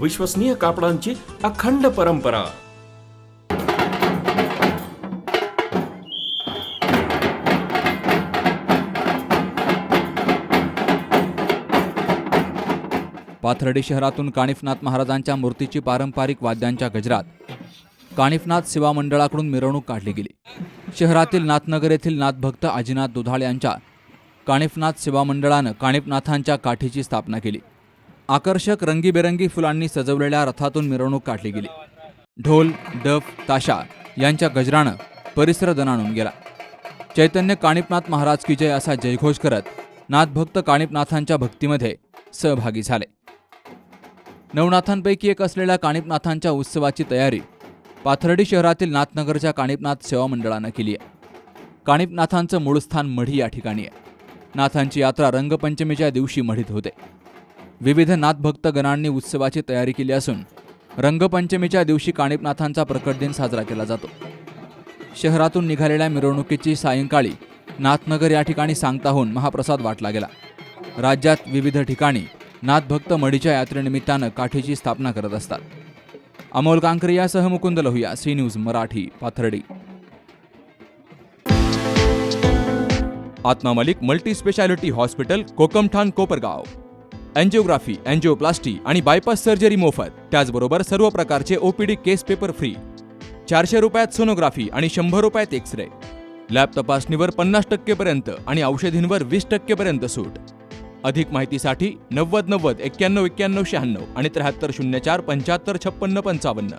विश्वसनीय कापडांची अखंड परंपरा. पाथर्डी शहरातून काणिफनाथ महाराजांच्या मूर्तीची पारंपरिक वाद्यांच्या गजरात काणिफनाथ सेवा मंडळाकडून मिरवणूक काढली गेली. शहरातील नाथनगर येथील नाथभक्त आजीनाथ दुधाळ यांच्या काणिफनाथ सेवा मंडळानं काणिफनाथांच्या काठीची स्थापना केली. आकर्षक रंगीबेरंगी फुलांनी सजवलेल्या रथातून मिरवणूक काढली गेली. ढोल डफ ताशा यांच्या गजरानं परिसर दणाणून गेला. चैतन्य काणिपनाथ महाराज की जय असा जयघोष करत नाथभक्त काणिपनाथांच्या भक्तीमध्ये सहभागी झाले. नवनाथांपैकी एक असलेल्या काणिपनाथांच्या उत्सवाची तयारी पाथर्डी शहरातील नाथनगरच्या काणिपनाथ सेवा मंडळानं केली आहे. काणिपनाथांचं मूळ स्थान मढी या ठिकाणी आहे. नाथांची यात्रा रंगपंचमीच्या दिवशी मढीत होते. विविध नाथभक्त गणांनी उत्सवाची तयारी केली असून रंगपंचमीच्या दिवशी काणिपनाथांचा प्रकट दिन साजरा केला जातो. शहरातून निघालेल्या मिरवणुकीची सायंकाळी नाथनगर या ठिकाणी सांगताहून महाप्रसाद वाटला गेला. राज्यात विविध ठिकाणी नाथभक्त मढीच्या यात्रेनिमित्तानं काठीची स्थापना करत असतात. Amol कांकरियासह Mukund Lohiya C news Marathi Pathardi. Atma Malik multi speciality hospital Kokamthan Kopargaon. Angiography angioplasty आणि बायपास सर्जरी मोफत. त्याचबरोबर सर्व प्रकारचे ओपीडी केस पेपर फ्री. चारशे रुपयात सोनोग्राफी आणि शंभर रुपयात एक्स रे लॅब तपासणीवर पन्नास टक्केपर्यंत आणि औषधींवर वीस टक्केपर्यंत सूट. अधिक माहितीसाठी नव्वद नव्वद एक्क्याण्णव एक्क्याण्णव शहाण्णव आणि त्र्याहत्तर शून्य चार पंच्याहत्तर छप्पन्न पंचावन्न.